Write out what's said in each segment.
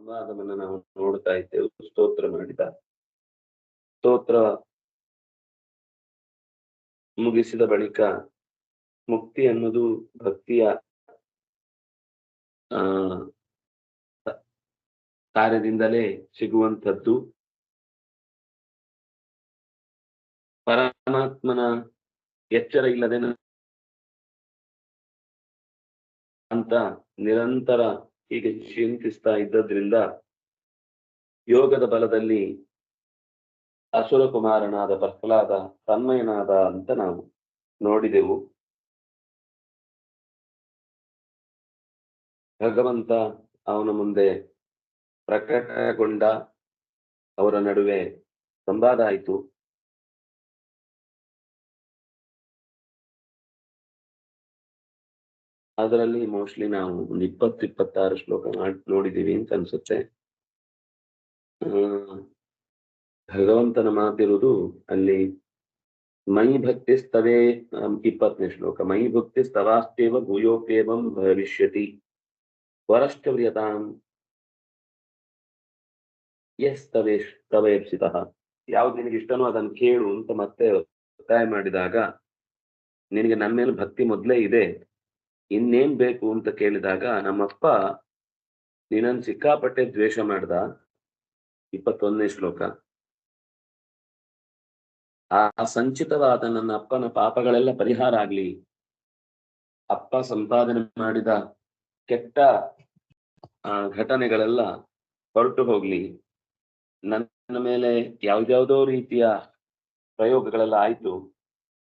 ಸಂವಾದವನ್ನು ನಾವು ನೋಡ್ತಾ ಇದ್ದೇವೆ. ಸ್ತೋತ್ರ ಮಾಡಿದ. ಸ್ತೋತ್ರ ಮುಗಿಸಿದ ಬಳಿಕ ಮುಕ್ತಿ ಅನ್ನೋದು ಭಕ್ತಿಯ, ಆ, ಕಾರ್ಯದಿಂದಲೇ ಸಿಗುವಂಥದ್ದು. ಪರಮಾತ್ಮನ ಎಚ್ಚರ ಇಲ್ಲದೆ ಅಂತ ನಿರಂತರ ಹೀಗೆ ಚಿಂತಿಸ್ತಾ ಇದ್ದದ್ರಿಂದ ಯೋಗದ ಬಲದಲ್ಲಿ ಅಸುರ ಕುಮಾರನಾದ ಪ್ರಹ್ಲಾದ ತನ್ಮಯನಾದ ಅಂತ ನಾವು ನೋಡಿದೆವು. ಭಗವಂತ ಅವನ ಮುಂದೆ ಪ್ರಕಟಗೊಂಡ ಅವರ ನಡುವೆ ಸಂವಾದ ಆಯಿತು. ಅದರಲ್ಲಿ ಮೋಸ್ಟ್ಲಿ ನಾವು ಒಂದು ಇಪ್ಪತ್ತು ಇಪ್ಪತ್ತಾರು ಶ್ಲೋಕ ನೋಡಿದ್ದೀವಿ ಅಂತ ಅನ್ಸುತ್ತೆ. ಭಗವಂತನ ಮಾತಿರುವುದು ಅಲ್ಲಿ, ಮೈ ಭಕ್ತಿ ಸ್ತವೇ ಇಪ್ಪತ್ತನೇ ಶ್ಲೋಕ, ಮೈ ಭಕ್ತಿ ಸ್ತವಾಸ್ತೇವ ಭೂಯೋಪೇವಂ ಭವಿಷ್ಯತಿ ವರಷ್ಟವ್ರಿಯತಾಂ ಎಸ್ ತವೇ ತವೇಪ್ಸಿತ ಯಾವ್ದು ನಿನಗೆ ಇಷ್ಟನೋ ಅದನ್ನು ಕೇಳು ಅಂತ ಮತ್ತೆ ಒತ್ತಾಯ ಮಾಡಿದಾಗ, ನಿನಗೆ ನನ್ನ ಮೇಲೆ ಭಕ್ತಿ ಮೊದ್ಲೇ ಇದೆ. ಇನ್ನೇನ್ ಬೇಕು ಅಂತ ಕೇಳಿದಾಗ ನಮ್ಮಪ್ಪ ನೀನನ್ ಸಿಕ್ಕಾಪಟ್ಟೆ ದ್ವೇಷ ಮಾಡ್ದ. ಇಪ್ಪತ್ತೊಂದನೇ ಶ್ಲೋಕ. ಆ ಸಂಚಿತವಾದ ನನ್ನ ಅಪ್ಪನ ಪಾಪಗಳೆಲ್ಲ ಪರಿಹಾರ ಆಗ್ಲಿ. ಅಪ್ಪ ಸಂಪಾದನೆ ಮಾಡಿದ ಕೆಟ್ಟ ಘಟನೆಗಳೆಲ್ಲ ಹೊರಟು ಹೋಗ್ಲಿ. ನನ್ನ ಮೇಲೆ ಯಾವ್ದ್ಯಾವ್ದೋ ರೀತಿಯ ಪ್ರಯೋಗಗಳೆಲ್ಲ ಆಯ್ತು.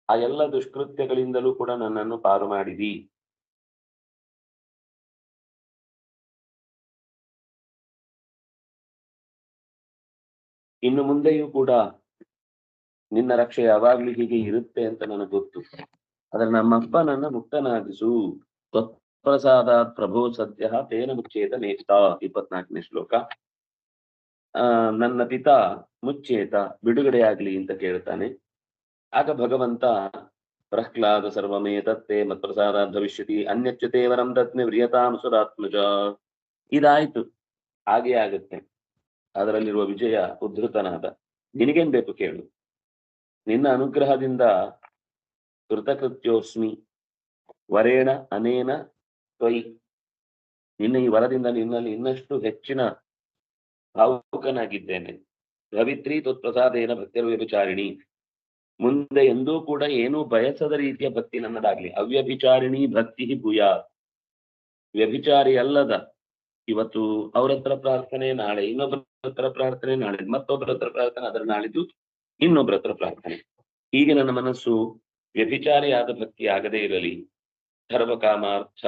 ಆ ಎಲ್ಲ ದುಷ್ಕೃತ್ಯಗಳಿಂದಲೂ ಕೂಡ ನನ್ನನ್ನು ಪಾರು ಮಾಡಿದಿ. ಇನ್ನು ಮುಂದೆಯೂ ಕೂಡ ನಿನ್ನ ರಕ್ಷೆ ಯಾವಾಗ್ಲೂ ಹೀಗೆ ಇರುತ್ತೆ ಅಂತ ನನಗೆ ಗೊತ್ತು. ಆದ್ರೆ ನಮ್ಮಪ್ಪ ನನ್ನ ಮುಕ್ತನಾಗಿಸು. ತ್ವತ್ಪ್ರಸಾದ ಪ್ರಭೋ ಸದ್ಯ ತೇನ ಮುಚ್ಚೇತ ನೇತ ಇಪ್ಪತ್ನಾಲ್ಕನೇ ಶ್ಲೋಕ. ಆ, ನನ್ನ ಪಿತ ಮುಚ್ಚೇತ, ಬಿಡುಗಡೆಯಾಗ್ಲಿ ಅಂತ ಕೇಳ್ತಾನೆ. ಆಗ ಭಗವಂತ, ಪ್ರಹ್ಲಾದ ಸರ್ವಮೇತತ್ತೆ ಮತ್ಪ್ರಸಾದ ಭವಿಷ್ಯತಿ ಅನ್ಯಚ್ಯುತೆ ವರಂ ತತ್ನೆ ವ್ರಿಯತಾಂ ಸುರಾತ್ಮಜ ಇದಾಯ್ತು. ಹಾಗೆ ಆಗುತ್ತೆ. ಅದರಲ್ಲಿರುವ ವಿಜಯ ಉದ್ಧತನಾದ. ನಿನಗೇನ್ ಬೇಕು ಕೇಳು. ನಿನ್ನ ಅನುಗ್ರಹದಿಂದ ಕೃತಕೃತ್ಯೋಸ್ಮಿ. ವರೇಣ ಅನೇನ ತ್ವಯಿ. ನಿನ್ನ ಈ ವರದಿಂದ ನಿನ್ನಲ್ಲಿ ಇನ್ನಷ್ಟು ಹೆಚ್ಚಿನ ಭಾವುಕನಾಗಿದ್ದೇನೆ. ರವಿತ್ರಿ ತತ್ಪ್ರಸಾದೇನ ಭಕ್ತಿರು ವ್ಯಭಿಚಾರಿಣಿ ಮುಂದೆ ಎಂದೂ ಕೂಡ ಏನೂ ಬಯಸದ ರೀತಿಯ ಭಕ್ತಿ ನನ್ನದಾಗ್ಲಿ. ಅವ್ಯಭಿಚಾರಿಣಿ ಭಕ್ತಿ ಭೂಯಾ ವ್ಯಭಿಚಾರಿ ಅಲ್ಲದ ಇವತ್ತು ಅವ್ರ ಹತ್ರ ಪ್ರಾರ್ಥನೆ, ನಾಳೆ ಇನ್ನೊಬ್ಬರ ಹತ್ರ ಪ್ರಾರ್ಥನೆ, ನಾಳೆ ಮತ್ತೊಬ್ಬರ ಹತ್ರ ಪ್ರಾರ್ಥನೆ, ಅದರ ನಾಳಿದ್ದು ಇನ್ನೊಬ್ಬರ ಹತ್ರ ಪ್ರಾರ್ಥನೆ. ಹೀಗೆ ನನ್ನ ಮನಸ್ಸು ವ್ಯಭಿಚಾರಿಯಾದ ಭಕ್ತಿ ಆಗದೇ ಇರಲಿ. ಧರ್ಮ ಕಾಮಾರ್ಥ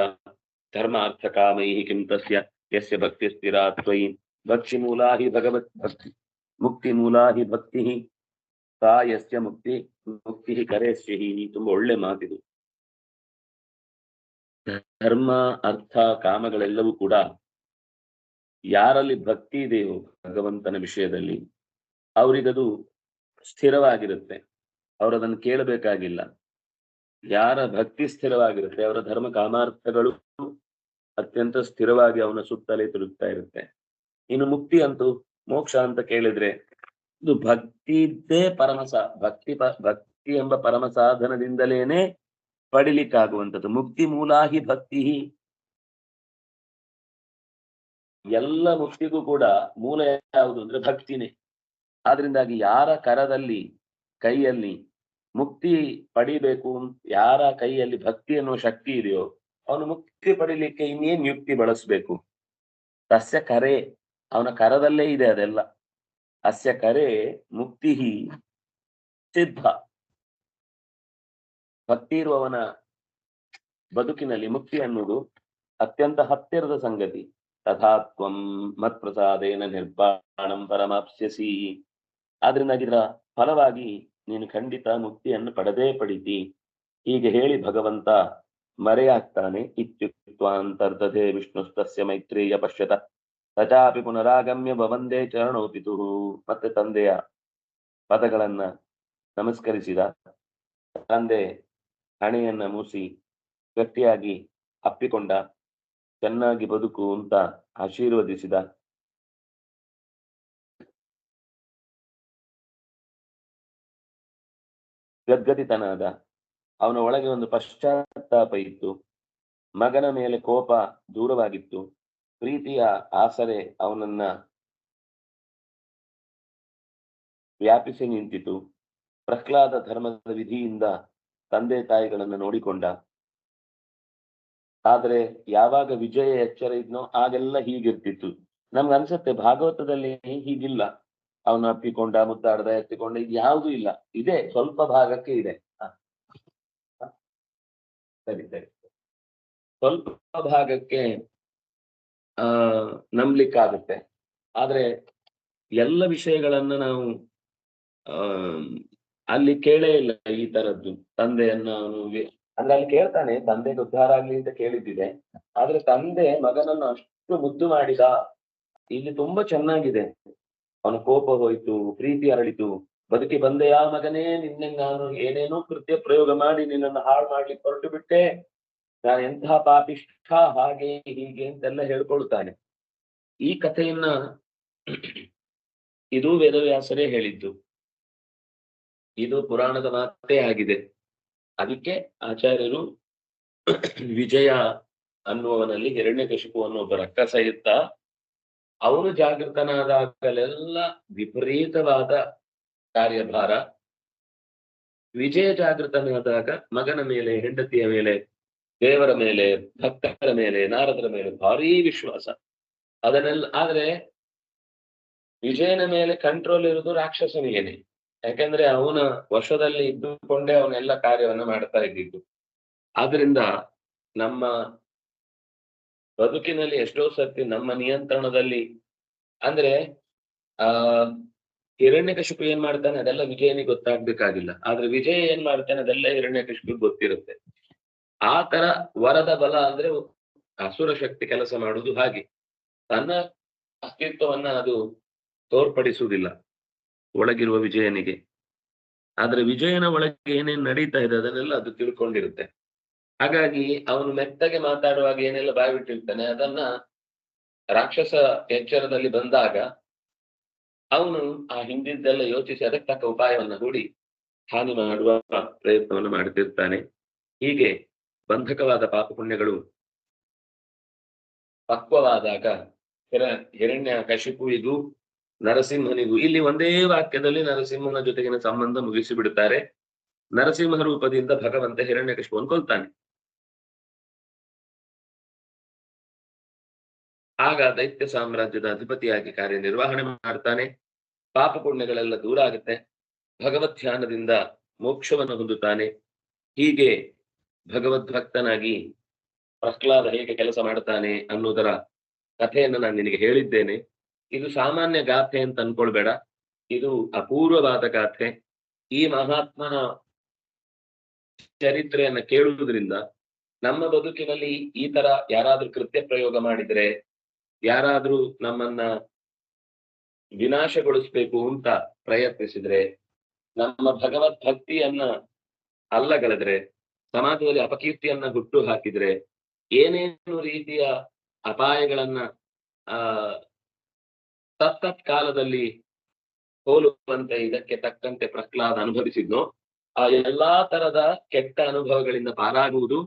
ಧರ್ಮಾರ್ಥ ಕಾಮೈ ಕಿಂ ತಸ್ಯ ಯಸ್ಯ ಭಕ್ತಿ ಸ್ಥಿರ ತ್ವಯಿ. ಭಕ್ತಿ ಮೂಲಾ ಹಿ ಭಗವತ್ ಭಕ್ತಿ, ಮುಕ್ತಿ ಮೂಲಾ ಹಿ. ಭಕ್ತಿ ಸಾ ಯಸ್ಯ ಮುಕ್ತಿ ಮುಕ್ತಿ ಕರೆಸ್ಯ ಹಿ. ತುಂಬಾ ಒಳ್ಳೆ ಮಾತಿದು. ಧರ್ಮ, ಅರ್ಥ, ಕಾಮಗಳೆಲ್ಲವೂ ಕೂಡ ಯಾರಲ್ಲಿ ಭಕ್ತಿ ಇದೆಯೋ ಭಗವಂತನ ವಿಷಯದಲ್ಲಿ ಅವರಿಗದು ಸ್ಥಿರವಾಗಿರುತ್ತೆ. ಅವರದನ್ನು ಕೇಳಬೇಕಾಗಿಲ್ಲ. ಯಾರ ಭಕ್ತಿ ಸ್ಥಿರವಾಗಿರುತ್ತೆ, ಅವರ ಧರ್ಮ ಕಾಮಾರ್ಥಗಳು ಅತ್ಯಂತ ಸ್ಥಿರವಾಗಿ ಅವನ ಸುತ್ತಲೇ ತಿರುಗ್ತಾ ಇರುತ್ತೆ. ಇನ್ನು ಮುಕ್ತಿ ಅಂತೂ ಮೋಕ್ಷ ಅಂತ ಕೇಳಿದ್ರೆ ಇದು ಭಕ್ತಿದ್ದೇ ಪರಮಸ, ಭಕ್ತಿ ಭಕ್ತಿ ಎಂಬ ಪರಮ ಸಾಧನದಿಂದಲೇನೆ ಪಡಿಲಿಕ್ಕಾಗುವಂಥದ್ದು. ಮುಕ್ತಿ ಮೂಲಾಹಿ ಭಕ್ತಿ ಎಲ್ಲ ಮುಕ್ತಿಗೂ ಕೂಡ ಮೂಲ ಯಾವುದು ಅಂದ್ರೆ ಭಕ್ತಿನೇ. ಆದ್ರಿಂದಾಗಿ ಯಾರ ಕರದಲ್ಲಿ, ಕೈಯಲ್ಲಿ ಮುಕ್ತಿ ಪಡಿಬೇಕು ಯಾರ ಕೈಯಲ್ಲಿ ಭಕ್ತಿ ಅನ್ನುವ ಶಕ್ತಿ ಇದೆಯೋ, ಅವನು ಮುಕ್ತಿ ಪಡಿಲಿಕ್ಕೆ ಇನ್ನೇನ್ ಯುಕ್ತಿ ಬಳಸ್ಬೇಕು? ತಸ್ಯ ಕರೆ, ಅವನ ಕರದಲ್ಲೇ ಇದೆ ಅದೆಲ್ಲ. ಅಸ್ಯ ಕರೆ ಮುಕ್ತಿ ಸಿದ್ಧ. ಭಕ್ತಿ ಇರುವವನ ಬದುಕಿನಲ್ಲಿ ಮುಕ್ತಿ ಅನ್ನುವುದು ಅತ್ಯಂತ ಹತ್ತಿರದ ಸಂಗತಿ. ತಥಾ ತ್ವಂ ಮತ್ಪ್ರಸಾದೇನ ನಿರ್ವಾಣಂ ಪರಮಾಪ್ಸ್ಯಸಿ ಆದ್ರಿಂದ ಇದರ ಫಲವಾಗಿ ನೀನು ಖಂಡಿತ ಮುಕ್ತಿಯನ್ನು ಪಡೆದೇ ಪಡಿತಿ। ಹೀಗೆ ಹೇಳಿ ಭಗವಂತ ಮರೆಯಾಗ್ತಾನೆ ಇತ್ಯುಕ್ತಾಂತರ್ಧತೆ ವಿಷ್ಣುಸ್ತಸ್ಯ ಮೈತ್ರೇಯ ಪಶ್ಯತ। ತಚಾಪಿ ಪುನರಾಗಮ್ಯ ಭವಂದೇ ಚರಣೋಪಿತು। ಮತ್ತೆ ತಂದೆಯ ಪದಗಳನ್ನ ನಮಸ್ಕರಿಸಿದ, ತಂದೆ ಹಣೆಯನ್ನ ಮೂಸಿ ಗಟ್ಟಿಯಾಗಿ ಅಪ್ಪಿಕೊಂಡ ಚೆನ್ನಾಗಿ ಬದುಕು ಅಂತ ಆಶೀರ್ವದಿಸಿದ ಗದ್ಗದಿತನಾದ ಅವನ ಒಳಗೆ ಒಂದು ಪಶ್ಚಾತ್ತಾಪ ಇತ್ತು. ಮಗನ ಮೇಲೆ ಕೋಪ ದೂರವಾಗಿತ್ತು. ಪ್ರೀತಿಯ ಆಸರೆ ಅವನನ್ನ ವ್ಯಾಪಿಸಿ ನಿಂತಿತು. ಪ್ರಹ್ಲಾದ ಧರ್ಮದ ವಿಧಿಯಿಂದ ತಂದೆ ತಾಯಿಗಳನ್ನು ನೋಡಿಕೊಂಡ. ಆದ್ರೆ ಯಾವಾಗ ವಿಜಯ ಎಚ್ಚರ ಇದ್ನೋ ಆಗೆಲ್ಲ ಹೀಗಿರ್ತಿತ್ತು. ನಮ್ಗೆ ಅನ್ಸುತ್ತೆ ಭಾಗವತದಲ್ಲಿ ಹೀಗಿಲ್ಲ. ಅವನು ಅಪ್ಪಿಕೊಂಡ ಮುದ್ದಾಡ್ದ ಎತ್ತಿಕೊಂಡ, ಇದು ಯಾವುದು ಇಲ್ಲ. ಇದೆ, ಸ್ವಲ್ಪ ಭಾಗಕ್ಕೆ ಇದೆ. ಸರಿ ಸರಿ. ಸ್ವಲ್ಪ ಭಾಗಕ್ಕೆ, ಆ, ನಂಬ್ಲಿಕ್ಕಾಗುತ್ತೆ. ಆದ್ರೆ ಎಲ್ಲ ವಿಷಯಗಳನ್ನ ನಾವು ಅಲ್ಲಿ ಕೇಳೇ ಇಲ್ಲ ಈ ತರದ್ದು. ತಂದೆಯನ್ನ ಅವನು ಅಂದ್ರೆ ಅಲ್ಲಿ ಕೇಳ್ತಾನೆ, ತಂದೆಗೆ ಉದ್ಧಾರ ಆಗ್ಲಿ ಅಂತ ಕೇಳಿದ್ದಿದೆ. ಆದ್ರೆ ತಂದೆ ಮಗನನ್ನು ಅಷ್ಟು ಮುದ್ದು ಮಾಡಿದ, ಇಲ್ಲಿ ತುಂಬಾ ಚೆನ್ನಾಗಿದೆ. ಅವನ ಕೋಪ ಹೋಯ್ತು, ಪ್ರೀತಿ ಅರಳಿತು. ಬದುಕಿ ಬಂದೆಯ ಮಗನೇ, ನಿನ್ನೆ ನಾನು ಏನೇನೋ ಕೃತ್ಯ ಪ್ರಯೋಗ ಮಾಡಿ ನಿನ್ನನ್ನು ಹಾಳು ಮಾಡ್ಲಿಕ್ಕೆ ಹೊರಟು ಬಿಟ್ಟೆ. ನಾನು ಎಂತಹ ಪಾಪಿಷ್ಠ, ಹಾಗೆ, ಹೀಗೆ ಅಂತೆಲ್ಲ ಹೇಳ್ಕೊಳ್ತಾನೆ. ಈ ಕಥೆಯನ್ನ ಇದು ವೇದವ್ಯಾಸರೇ ಹೇಳಿದ್ದು. ಇದು ಪುರಾಣದ ಮಾತೇ ಆಗಿದೆ. ಅದಕ್ಕೆ ಆಚಾರ್ಯರು ವಿಜಯ ಅನ್ನುವವನಲ್ಲಿ ಹಿರಣ್ಯಕಶಿಪು ಅನ್ನೋ ಒಬ್ಬ ರಕ್ಕಸ ಇತ್ತ ಅವನು ಜಾಗೃತನಾದಾಗಲೆಲ್ಲ ವಿಪರೀತವಾದ ಕಾರ್ಯಭಾರ. ವಿಜಯ ಜಾಗೃತನಾದಾಗ ಮಗನ ಮೇಲೆ, ಹೆಂಡತಿಯ ಮೇಲೆ, ದೇವರ ಮೇಲೆ, ಭಕ್ತರ ಮೇಲೆ, ನಾರದರ ಮೇಲೆ ಭಾರೀ ವಿಶ್ವಾಸ. ಅದನ್ನೆಲ್ಲ, ಆದ್ರೆ ವಿಜಯನ ಮೇಲೆ ಕಂಟ್ರೋಲ್ ಇರುವುದು ರಾಕ್ಷಸನಿಗೇನೆ. ಯಾಕಂದ್ರೆ ಅವನ ವರ್ಷದಲ್ಲಿ ಇದ್ದುಕೊಂಡೇ ಅವನೆಲ್ಲ ಕಾರ್ಯವನ್ನ ಮಾಡ್ತಾ ಇದ್ದಿದ್ದು. ಆದ್ರಿಂದ ನಮ್ಮ ಬದುಕಿನಲ್ಲಿ ಎಷ್ಟೋ ಸರ್ತಿ ನಮ್ಮ ನಿಯಂತ್ರಣದಲ್ಲಿ ಅಂದ್ರೆ, ಆ ಹಿರಣ್ಯಕಶಿಪು ಏನ್ ಮಾಡ್ತಾನೆ, ಅದೆಲ್ಲ ವಿಜಯನಿಗೆ ಗೊತ್ತಾಗ್ಬೇಕಾಗಿಲ್ಲ. ಆದ್ರೆ ವಿಜಯ ಏನ್ ಮಾಡ್ತಾನೆ, ಅದೆಲ್ಲ ಹಿರಣ್ಯಕಶಿಪು ಗೊತ್ತಿರುತ್ತೆ. ಆ ತರ ವರದ ಬಲ ಅಂದ್ರೆ ಅಸುರ ಶಕ್ತಿ ಕೆಲಸ ಮಾಡುವುದು ಹಾಗೆ. ತನ್ನ ಅಸ್ತಿತ್ವವನ್ನ ಅದು ತೋರ್ಪಡಿಸುವುದಿಲ್ಲ. ಒಳಗಿರುವ ವಿಜಯನಿಗೆ. ಆದ್ರೆ ವಿಜಯನ ಒಳಗೆ ಏನೇನ್ ನಡೀತಾ ಇದೆ ಅದನ್ನೆಲ್ಲ ಅದು ತಿಳ್ಕೊಂಡಿರುತ್ತೆ. ಹಾಗಾಗಿ ಅವನು ಮೆತ್ತಗೆ ಮಾತಾಡುವಾಗ ಏನೆಲ್ಲ ಬಾಯ್ಬಿಟ್ಟಿರ್ತಾನೆ, ಅದನ್ನ ರಾಕ್ಷಸ ಎಚ್ಚರದಲ್ಲಿ ಬಂದಾಗ ಅವನು ಆ ಹಿಂದಿದ್ದೆಲ್ಲ ಯೋಚಿಸಿ ಅದಕ್ಕೆ ತಕ್ಕ ಉಪಾಯವನ್ನ ಹೂಡಿ ಹಾನಿ ಮಾಡುವ ಪ್ರಯತ್ನವನ್ನು ಮಾಡುತ್ತಿರ್ತಾನೆ ಹೀಗೆ ಬಂಧಕವಾದ ಪಾಪ ಪುಣ್ಯಗಳು ಪಕ್ವವಾದಾಗ ಹಿರ ಹಿರಣ್ಯ ಕಶಿಪುವಿಗೂ ನರಸಿಂಹನಿಗೂ. ಇಲ್ಲಿ ಒಂದೇ ವಾಕ್ಯದಲ್ಲಿ ನರಸಿಂಹನ ಜೊತೆಗಿನ ಸಂಬಂಧ ಮುಗಿಸಿ ಬಿಡುತ್ತಾರೆ. ನರಸಿಂಹ ರೂಪದಿಂದ ಭಗವಂತ ಹಿರಣ್ಯಕಶಿಪುವನ್ನು ಕೊಲ್ತಾನೆ ಆಗ ದೈತ್ಯ ಸಾಮ್ರಾಜ್ಯದ ಅಧಿಪತಿಯಾಗಿ ಕಾರ್ಯನಿರ್ವಹಣೆ ಮಾಡ್ತಾನೆ. ಪಾಪ ಪುಣ್ಯಗಳೆಲ್ಲ ದೂರ ಆಗುತ್ತೆ. ಭಗವತ್ ಧ್ಯಾನದಿಂದ ಮೋಕ್ಷವನ್ನು ಹೊಂದುತ್ತಾನೆ. ಹೀಗೆ ಭಗವದ್ಭಕ್ತನಾಗಿ ಪ್ರಹ್ಲಾದ ಹೇಗೆ ಕೆಲಸ ಮಾಡ್ತಾನೆ ಅನ್ನೋದರ ಕಥೆಯನ್ನು ನಾನು ನಿನಗೆ ಹೇಳಿದ್ದೇನೆ. ಇದು ಸಾಮಾನ್ಯ ಗಾಥೆ ಅಂತ ಅನ್ಕೊಳ್ಬೇಡ. ಇದು ಅಪೂರ್ವವಾದ ಗಾಥೆ. ಈ ಮಹಾತ್ಮನ ಚರಿತ್ರೆಯನ್ನ ಕೇಳುವುದರಿಂದ ನಮ್ಮ ಬದುಕಿನಲ್ಲಿ ಈ ತರ ಯಾರಾದ್ರೂ ಕೃತ್ಯ ಪ್ರಯೋಗ ಮಾಡಿದ್ರೆ ಯಾರಾದ್ರೂ ನಮ್ಮನ್ನ ವಿನಾಶಗೊಳಿಸ್ಬೇಕು ಅಂತ ಪ್ರಯತ್ನಿಸಿದ್ರೆ, ನಮ್ಮ ಭಗವದ್ ಭಕ್ತಿಯನ್ನ ಅಲ್ಲಗಳೆದ್ರೆ, ಸಮಾಜದಲ್ಲಿ ಅಪಕೀರ್ತಿಯನ್ನ ಹುಟ್ಟು ಹಾಕಿದ್ರೆ, ಏನೇನು ರೀತಿಯ ಅಪಾಯಗಳನ್ನ, ಆ ತತ್ತತ್ ಕಾಲದಲ್ಲಿ ಹೋಲುವಂತೆ ಇದಕ್ಕೆ ತಕ್ಕಂತೆ ಪ್ರಹ್ಲಾದ ಅನುಭವಿಸಿದ್ನೋ. ಆ ಎಲ್ಲಾ ತರದ ಕೆಟ್ಟ ಅನುಭವಗಳಿಂದ ಪಾರಾಗುವುದು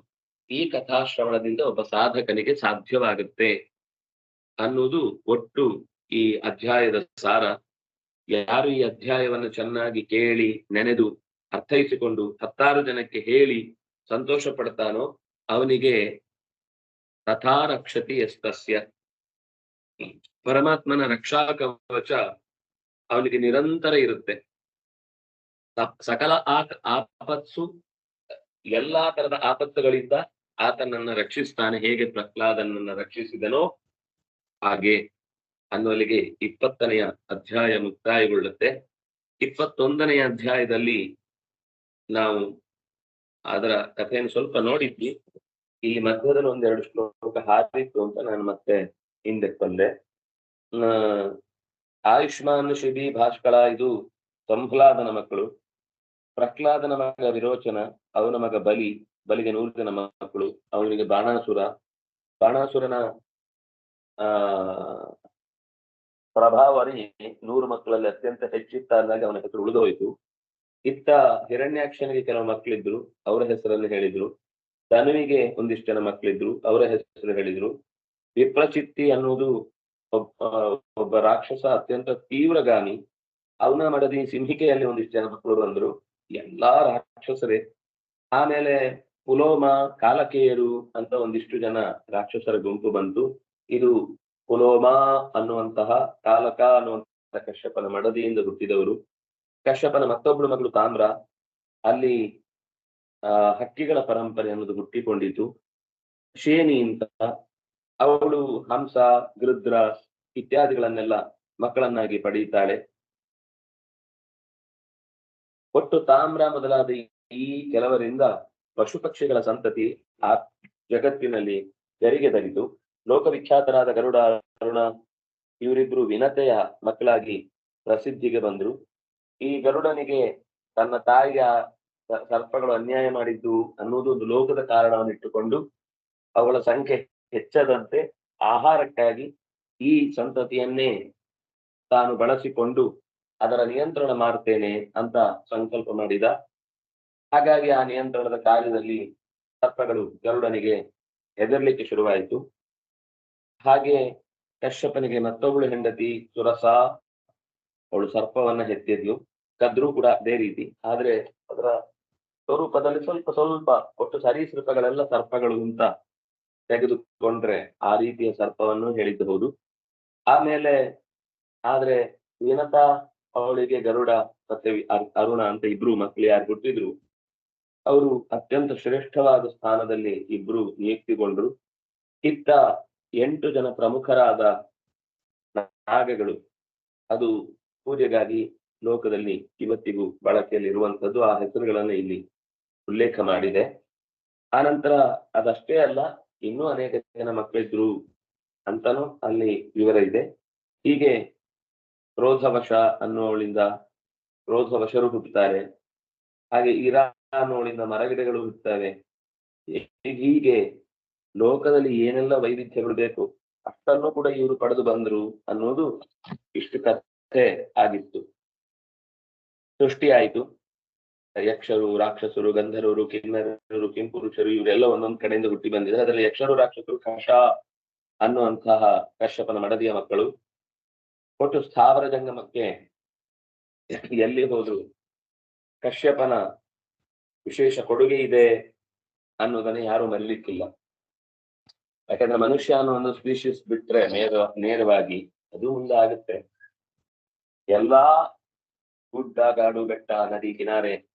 ಈ ಕಥಾಶ್ರವಣದಿಂದ ಒಬ್ಬ ಸಾಧಕನಿಗೆ ಸಾಧ್ಯವಾಗುತ್ತೆ ಅನ್ನುವುದು ಒಟ್ಟು ಈ ಅಧ್ಯಾಯದ ಸಾರ. ಯಾರು ಈ ಅಧ್ಯಾಯವನ್ನು ಚೆನ್ನಾಗಿ ಕೇಳಿ, ನೆನೆದು, ಅರ್ಥೈಸಿಕೊಂಡು, ಹತ್ತಾರು ಜನಕ್ಕೆ ಹೇಳಿ ಸಂತೋಷ ಪಡ್ತಾನೋ ಅವನಿಗೆ ತಥಾರಕ್ಷತಿ ಎಸ್ತಸ್ಯ ಪರಮಾತ್ಮನ ರಕ್ಷಾ ಕವಚ ಅವನಿಗೆ ನಿರಂತರ ಇರುತ್ತೆ. ಸಕಲ ಆಪತ್ಸು, ಎಲ್ಲಾ ತರದ ಆಪತ್ತುಗಳಿಂದ ಆತನನ್ನ ರಕ್ಷಿಸ್ತಾನೆ, ಹೇಗೆ ಪ್ರಹ್ಲಾದನನ್ನ ರಕ್ಷಿಸಿದನೋ ಹಾಗೆ ಅನ್ನೋಲಿಗೆ ಇಪ್ಪತ್ತನೆಯ ಅಧ್ಯಾಯ ಮುಕ್ತಾಯಗೊಳ್ಳುತ್ತೆ. ಇಪ್ಪತ್ತೊಂದನೆಯ ಅಧ್ಯಾಯದಲ್ಲಿ ನಾವು ಅದರ ಕಥೆಯನ್ನು ಸ್ವಲ್ಪ ನೋಡಿದ್ವಿ. ಇಲ್ಲಿ ಮಧ್ಯದಲ್ಲಿ ಒಂದೆರಡು ಶ್ಲೋಕ ಹಾರಿತ್ತು ಅಂತ ನಾನು ಮತ್ತೆ ಹಿಂದಕ್ಕೆ ಬಂದೆ ಆಯುಷ್ಮಾನ್ ಶಿಬಿ ಭಾಷ್ಕಳ ಇದು ಸಂಭ್ಲಾದನ ಮಕ್ಕಳು. ಪ್ರಹ್ಲಾದನ ಮಗ ವಿರೋಚನ, ಅವನ ಮಗ ಬಲಿ, ಬಲಿಗೆ ನೂರು ಜನ ಮಕ್ಕಳು, ಅವನಿಗೆ ಬಾಣಾಸುರ. ಬಾಣಾಸುರನ, ಆ, ಪ್ರಭಾವರಿ ನೂರು ಮಕ್ಕಳಲ್ಲಿ ಅತ್ಯಂತ ಹೆಚ್ಚಿತ್ತಾದಾಗ ಅವನ ಹೆಸರು ಉಳಿದು ಹೋಯಿತು ಇತ್ತ ಹಿರಣ್ಯಾಕ್ಷನಿಗೆ ಕೆಲವು ಮಕ್ಕಳಿದ್ರು, ಅವರ ಹೆಸರನ್ನು ಹೇಳಿದ್ರು. ತನುವಿಗೆ ಒಂದಿಷ್ಟು ಜನ ಮಕ್ಕಳಿದ್ರು, ಅವರ ಹೆಸರು ಹೇಳಿದ್ರು. ವಿಪ್ರಚಿತ್ತಿ ಅನ್ನುವುದು ಒಬ್ಬ ರಾಕ್ಷಸ ಅತ್ಯಂತ ತೀವ್ರಗಾಮಿ ಅವನ ಮಡದಿ ಸಿಂಹಿಕೆಯಲ್ಲಿ ಒಂದಿಷ್ಟು ಜನ ಮಕ್ಕಳು ಬಂದ್ರು. ಎಲ್ಲಾ ರಾಕ್ಷಸರೇ. ಆಮೇಲೆ ಪುಲೋಮ, ಕಾಲಕೇಯರು ಅಂತ ಒಂದಿಷ್ಟು ಜನ ರಾಕ್ಷಸರ ಗುಂಪು ಬಂತು ಇದು ಪುಲೋಮ ಅನ್ನುವಂತಹ ಕಾಲಕ ಅನ್ನುವಂತಹ ಕಶ್ಯಪನ ಮಡದಿಯಿಂದ ಹುಟ್ಟಿದವರು. ಕಶ್ಯಪನ ಮತ್ತೊಬ್ಬಳು ಮಗಳು ತಾಮ್ರ. ಅಲ್ಲಿ, ಆ, ಹಕ್ಕಿಗಳ ಪರಂಪರೆ ಅನ್ನೋದು ಹುಟ್ಟಿಕೊಂಡಿತು ಶೇನಿ ಅಂತ ಅವಳು ಹಂಸ, ಗೃದ್ರ ಇತ್ಯಾದಿಗಳನ್ನೆಲ್ಲ ಮಕ್ಕಳನ್ನಾಗಿ ಪಡೆಯುತ್ತಾಳೆ. ಒಟ್ಟು ತಾಮ್ರ ಮೊದಲಾದ ಈ ಕೆಲವರಿಂದ ಪಶು ಪಕ್ಷಿಗಳ ಸಂತತಿ ಆ ಜಗತ್ತಿನಲ್ಲಿ ತೆರಿಗೆದರಿತು ಲೋಕವಿಖ್ಯಾತರಾದ ಗರುಡ, ಅರುಣ ಇವರಿಬ್ರು ವಿನತೆಯ ಮಕ್ಕಳಾಗಿ ಪ್ರಸಿದ್ಧಿಗೆ ಬಂದ್ರು. ಈ ಗರುಡನಿಗೆ ತನ್ನ ತಾಯಿಯ ಸರ್ಪಗಳು ಅನ್ಯಾಯ ಮಾಡಿದ್ದು ಅನ್ನುವುದು ಒಂದು ಲೋಕದ ಕಾರಣವನ್ನು ಇಟ್ಟುಕೊಂಡು ಅವುಗಳ ಸಂಖ್ಯೆ ಹೆಚ್ಚದಂತೆ ಆಹಾರಕ್ಕಾಗಿ ಈ ಸಂತತಿಯನ್ನೇ ತಾನು ಬಳಸಿಕೊಂಡು ಅದರ ನಿಯಂತ್ರಣ ಮಾಡ್ತೇನೆ ಅಂತ ಸಂಕಲ್ಪ ಮಾಡಿದ. ಹಾಗಾಗಿ ಆ ನಿಯಂತ್ರಣದ ಕಾರ್ಯದಲ್ಲಿ ಸರ್ಪಗಳು ಗರುಡನಿಗೆ ಹೆದರ್ಲಿಕ್ಕೆ ಶುರುವಾಯಿತು. ಹಾಗೆ ಕಶ್ಯಪನಿಗೆ ಮತ್ತೊಬ್ಬಳು ಹೆಂಡತಿ ಸುರಸ, ಅವಳು ಸರ್ಪವನ್ನ ಹೆತ್ತಿದ್ಲು. ಕದ್ರು ಕೂಡ ಅದೇ ರೀತಿ. ಆದ್ರೆ ಅದರ ಸ್ವರೂಪದಲ್ಲಿ ಸ್ವಲ್ಪ ಸ್ವಲ್ಪ ಒಟ್ಟು ಸರೀಸೃಪಗಳೆಲ್ಲ ಸರ್ಪಗಳು ಅಂತ ತೆಗೆದುಕೊಂಡ್ರೆ ಆ ರೀತಿಯ ಸರ್ಪವನ್ನು ಹೇಳಿದ್ದಬಹುದು ಆಮೇಲೆ ಆದ್ರೆ ವಿನತಾ ಅವಳಿಗೆ ಗರುಡ ಮತ್ತೆ ಅರುಣ ಅಂತ ಇಬ್ರು ಮಕ್ಕಳು ಯಾರು ಹುಟ್ಟಿದ್ರು, ಅವರು ಅತ್ಯಂತ ಶ್ರೇಷ್ಠವಾದ ಸ್ಥಾನದಲ್ಲಿ ಇಬ್ರು ನಿಯುಕ್ತಿಗೊಂಡ್ರು. ಇತ್ತ ಎಂಟು ಜನ ಪ್ರಮುಖರಾದ ನಾಗಗಳು, ಅದು ಪೂಜೆಗಾಗಿ ಲೋಕದಲ್ಲಿ ಇವತ್ತಿಗೂ ಬಳಕೆಯಲ್ಲಿರುವಂತದ್ದು ಆ ಹೆಸರುಗಳನ್ನು ಇಲ್ಲಿ ಉಲ್ಲೇಖ ಮಾಡಿದೆ. ಆನಂತರ ಅದಷ್ಟೇ ಅಲ್ಲ ಇನ್ನೂ ಅನೇಕ ಜನ ಮಕ್ಕಳಿದ್ರು ಅಂತಾನು ಅಲ್ಲಿ ವಿವರ ಇದೆ. ಹೀಗೆ ಕ್ರೋಧವಶ ಅನ್ನುವಳಿಂದ ಕ್ರೋಧವಶರು ಹುಟ್ಟುತ್ತಾರೆ. ಹಾಗೆ ಇರಾ ಅನ್ನುವಳಿಂದ ಮರಗಿಡಗಳು ಹುಟ್ಟುತ್ತವೆ. ಹೀಗೆ ಲೋಕದಲ್ಲಿ ಏನೆಲ್ಲ ವೈವಿಧ್ಯಗಳು ಬೇಕು, ಅಷ್ಟನ್ನು ಕೂಡ ಇವರು ಪಡೆದು ಬಂದ್ರು ಅನ್ನೋದು ಇಷ್ಟು ಕಥೆ ಆಗಿತ್ತು. ಸೃಷ್ಟಿ ಆಯಿತು ಯಕ್ಷರು, ರಾಕ್ಷಸರು, ಗಂಧರ್ವರು, ಕಿನ್ನರರು, ಕಿಂಪುರುಷರು ಇವರೆಲ್ಲ ಒಂದೊಂದ್ ಕಡೆಯಿಂದ ಹುಟ್ಟಿ ಬಂದಿದ್ದಾರೆ ಅದರಲ್ಲಿ ಯಕ್ಷರು, ರಾಕ್ಷಸರು ಕಷ ಅನ್ನುವಂತಹ ಕಶ್ಯಪನ ಮಡದಿಯ ಮಕ್ಕಳು. ಒಟ್ಟು ಸ್ಥಾವರ ಜಂಗಮಕ್ಕೆ ಎಲ್ಲಿ ಹೋದ್ರು ಕಶ್ಯಪನ ವಿಶೇಷ ಕೊಡುಗೆ ಇದೆ ಅನ್ನೋದನ್ನ ಯಾರು ಮರಿಲಿಕ್ಕಿಲ್ಲ. ಯಾಕಂದ್ರೆ ಮನುಷ್ಯ ಅನ್ನೋ ಒಂದು ಸ್ಪೀಶೀಸ್ ಬಿಟ್ರೆ ನೇರ, ನೇರವಾಗಿ ಅದು ಮುಂದೆ ಆಗುತ್ತೆ ಎಲ್ಲಾ ಗುಡ್ಡ, ಗಾಡು, ಬೆಟ್ಟ, ನದಿ, ಕಿನಾರೆ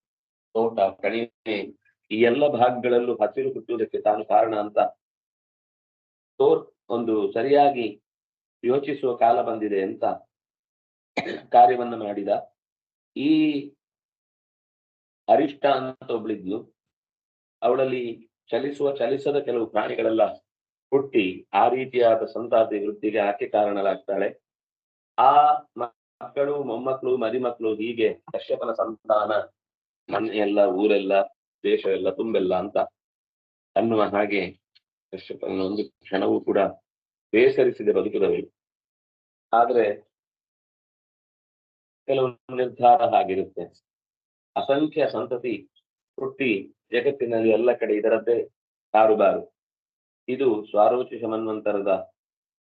ತೋಟ, ಕಣಿವೆ, ಈ ಎಲ್ಲ ಭಾಗಗಳಲ್ಲೂ ಹಸಿರು ಹುಟ್ಟುವುದಕ್ಕೆ ತಾನು ಕಾರಣ ಅಂತ ತೋರ್ ಒಂದು ಸರಿಯಾಗಿ ಯೋಚಿಸುವ ಕಾಲ ಬಂದಿದೆ ಅಂತ ಕಾರ್ಯವನ್ನು ಮಾಡಿದ. ಈ ಅರಿಷ್ಟ ಅಂತ ಒಬ್ಳಿದ್ಲು. ಅವಳಲ್ಲಿ ಚಲಿಸುವ, ಚಲಿಸದ ಕೆಲವು ಪ್ರಾಣಿಗಳೆಲ್ಲ ಹುಟ್ಟಿ ಆ ರೀತಿಯಾದ ಸಂತಾತಿ ವೃದ್ಧಿಗೆ ಆಕೆ ಕಾರಣಲಾಗ್ತಾಳೆ ಆ ಮಕ್ಕಳು, ಮೊಮ್ಮಕ್ಕಳು, ಮರಿಮಕ್ಕಳು ಹೀಗೆ ಕಶ್ಯಪನ ಸಂತಾನ ಮನೆಯೆಲ್ಲ, ಊರೆಲ್ಲ ದೇಶ ಎಲ್ಲ ತುಂಬೆಲ್ಲ ಅಂತ ಅನ್ನುವ ಹಾಗೆ ಕಶ್ಯಪನ ಒಂದು ಕ್ಷಣವೂ ಕೂಡ ಬೇಸರಿಸಿದೆ ಬದುಕಿದವರು ಆದ್ರೆ ಕೆಲವು ನಿರ್ಧಾರ ಹಾಗಿರುತ್ತೆ. ಅಸಂಖ್ಯ ಸಂತತಿ ಹುಟ್ಟಿ ಜಗತ್ತಿನಲ್ಲಿ ಎಲ್ಲ ಕಡೆ ಇದರದ್ದೇ ಕಾರುಬಾರು. ಇದು ಸ್ವಾರೋಚಿ ಮನ್ವಂತರದ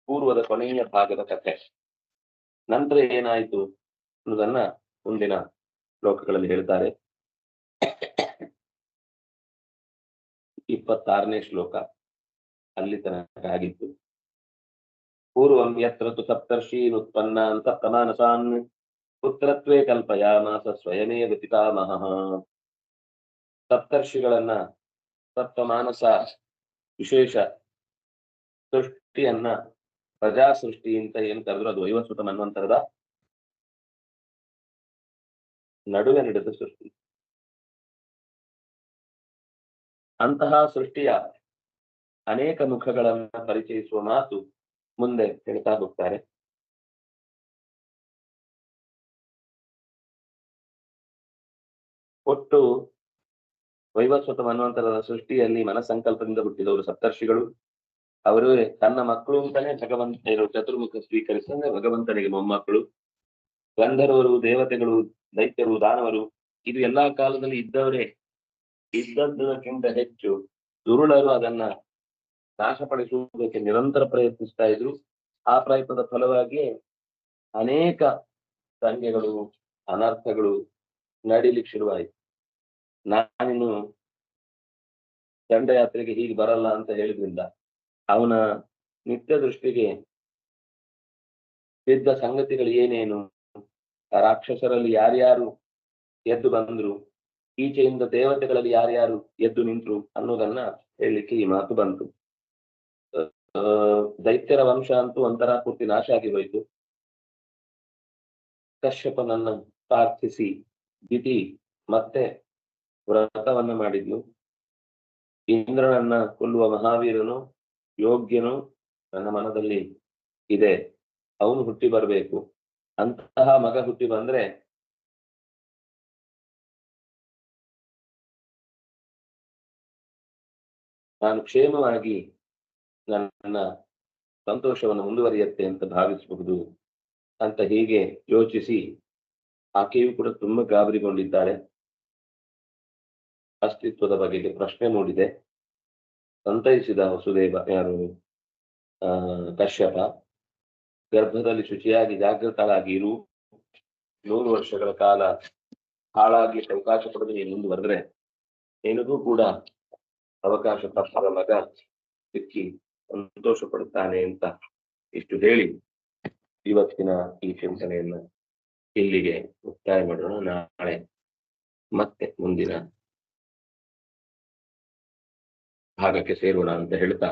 ಪೂರ್ವದ ಕೊನೆಯ ಭಾಗದ ಕಥೆ. ನಂತರ ಏನಾಯಿತು ಅನ್ನೋದನ್ನ ಮುಂದಿನ ಶ್ಲೋಕಗಳಲ್ಲಿ ಹೇಳ್ತಾರೆ. ಇಪ್ಪತ್ತಾರನೇ ಶ್ಲೋಕ ಅಲ್ಲಿ ತನಕ ಆಗಿತ್ತು. ಪೂರ್ವಂ ಯತ್ರ ತು ಸಪ್ತರ್ಷೀನ್ ಅಂತ ಸಪ್ತಮಾನಸಾನ್ ಪುತ್ರತ್ವೇ ಕಲ್ಪಯಾಮಾಸ ಸ್ವಯಮೇ ವಿಪಿತಾಮಹ ಸಪ್ತರ್ಷಿಗಳನ್ನ, ಸಪ್ತಮಾನಸ ವಿಶೇಷ ಸೃಷ್ಟಿಯನ್ನ ಪ್ರಜಾ ಸೃಷ್ಟಿ ಅಂತ ಏನ್ ಕರೆದ್ರು ಅದು ವೈವಸ್ವತ ಮನ್ವಂತರದ ನಡುವೆ ನಡೆದ ಸೃಷ್ಟಿ. ಅಂತಹ ಸೃಷ್ಟಿಯ ಅನೇಕ ಮುಖಗಳನ್ನ ಪರಿಚಯಿಸುವ ಮಾತು ಮುಂದೆ ಹೇಳ್ತಾ ಹೋಗ್ತಾರೆ. ಒಟ್ಟು ವೈವಸ್ವತ ಮನ್ವಂತರದ ಸೃಷ್ಟಿಯಲ್ಲಿ ಮನಸಂಕಲ್ಪದಿಂದ ಹುಟ್ಟಿದವರು ಸಪ್ತರ್ಷಿಗಳು. ಅವರು ತನ್ನ ಮಕ್ಕಳು ಅಂತಾನೆ ಭಗವಂತ ಚತುರ್ಮುಖ ಸ್ವೀಕರಿಸಿದ್ರೆ ಭಗವಂತನಿಗೆ ಮೊಮ್ಮಕ್ಕಳು. ಗಂಧರ್ವರು, ದೇವತೆಗಳು, ದೈತ್ಯರು, ದಾನವರು, ಇದು ಎಲ್ಲಾ ಕಾಲದಲ್ಲಿ ಇದ್ದವರೇ ಇದ್ದದ್ದಕ್ಕಿಂತ ಹೆಚ್ಚು ದುರುಳರು ಅದನ್ನ ನಾಶಪಡಿಸುವುದಕ್ಕೆ ನಿರಂತರ ಪ್ರಯತ್ನಿಸ್ತಾ ಇದ್ರು. ಆ ಪ್ರಯತ್ನದ ಫಲವಾಗಿ ಅನೇಕ ಸಂಘಗಳು ಅನರ್ಥಗಳು ನಡೀಲಿಕ್ಕೆ ಶುರುವಾಯಿತು. ನಾನಿನ್ನು ದಂಡಯಾತ್ರೆಗೆ ಹೀಗೆ ಬರಲ್ಲ ಅಂತ ಹೇಳಿದ್ರಿಂದ ಅವನ ನಿತ್ಯ ದೃಷ್ಟಿಗೆ ಬಿದ್ದ ಸಂಗತಿಗಳು ಏನೇನು, ರಾಕ್ಷಸರಲ್ಲಿ ಯಾರ್ಯಾರು ಎದ್ದು ಬಂದ್ರು ಈಚೆಯಿಂದ ದೇವತೆಗಳಲ್ಲಿ ಯಾರ್ಯಾರು ಎದ್ದು ನಿಂತರು ಅನ್ನೋದನ್ನ ಹೇಳಲಿಕ್ಕೆ ಈ ಮಾತು ಬಂತು. ದೈತ್ಯರ ವಂಶ ಅಂತೂ ಒಂಥರ ಪೂರ್ತಿ ನಾಶ ಆಗಿ ಹೋಯಿತು. ಕಶ್ಯಪನನ್ನ ಪ್ರಾರ್ಥಿಸಿ ದಿತಿ ಮತ್ತೆ ವ್ರತವನ್ನ ಮಾಡಿದ್ಲು. ಇಂದ್ರನನ್ನ ಕೊಲ್ಲುವ ಮಹಾವೀರನು, ಯೋಗ್ಯನು ನನ್ನ ಮನದಲ್ಲಿ ಇದೆ. ಅವನು ಹುಟ್ಟಿ ಬರಬೇಕು. ಅಂತಹ ಮಗ ಹುಟ್ಟಿ ಬಂದ್ರೆ ನಾನು ಕ್ಷೇಮವಾಗಿ ನನ್ನ ಸಂತೋಷವನ್ನು ಮುಂದುವರಿಯುತ್ತೆ ಅಂತ ಭಾವಿಸಬಹುದು ಅಂತ ಹೀಗೆ ಯೋಚಿಸಿ ಆಕೆಯೂ ಕೂಡ ತುಂಬಾ ಗಾಬರಿಗೊಂಡಿದ್ದಾಳೆ. ಅಸ್ತಿತ್ವದ ಬಗೆಗೆ ಪ್ರಶ್ನೆ ಮೂಡಿದೆ. ಸಂತೈಸಿದ ವಸುದೇವ ಯಾರು? ಕಶ್ಯಪ. ಗರ್ಭದಲ್ಲಿ ಶುಚಿಯಾಗಿ ಜಾಗೃತಳಾಗಿ ಇರು. ನೂರು ವರ್ಷಗಳ ಕಾಲ ಹಾಳಾಗಿ ಅವಕಾಶ ಪಡೆದು ನೀನು ಮುಂದುವರೆದ್ರೆ ನಿನಗೂ ಕೂಡ ಅವಕಾಶ ತಪ್ಪದ ಮಗ ಸಿಕ್ಕಿ ಸಂತೋಷ ಪಡುತ್ತಾನೆ ಅಂತ ಇಷ್ಟು ಹೇಳಿ ಇವತ್ತಿನ ಈ ಚಿಂತನೆಯನ್ನ ಇಲ್ಲಿಗೆ ಮುಕ್ತಾಯ ಮಾಡೋಣ ನಾಳೆ ಮತ್ತೆ ಮುಂದಿನ ಭಾಗಕ್ಕೆ ಸೇರೋಣ ಅಂತ ಹೇಳ್ತಾ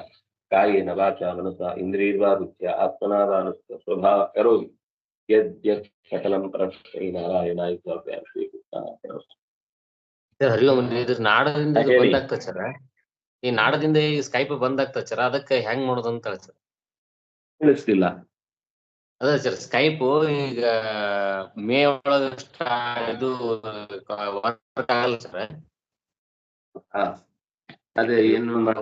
ಕಾಯೇನ ವಾಚ ಮನಸ ಇಂದ್ರಿಯರ್ವಾದಿತ್ಯ ಆತ್ಮನಾದಾನುಸ್ತ ಸ್ವಭಾವ ಕರೋಮಿ ಯದ್ ಯದ್ ಸಕಲಂ ಸ್ವಾಭ್ಯಾಂ ಶ್ರೀಕೃಷ್ಣ ಹರಿओम ಇದು ನಾಡದಿಂದ ಈ ನಾಡದಿಂದ ಈ ಸ್ಕೈಪ್ ಬಂದಾಗ್ತದ ಸರ್ ಅದಕ್ಕೆ ಹೆಂಗ್ ಮಾಡೋದು ಅಂತ ಹೇಳಿ ಸರ್ ತಿಳಿಸ್ತಿಲ್ಲ ಅದೇ ಸರ್ ಸ್ಕೈಪ್ ಈಗ ಮೇ ಒಳಗ ಇದು ವರ್ಕ್ ಆಗಲ್ಲ ಸರ್ ಅದೇ ಏನು ಮಾಡ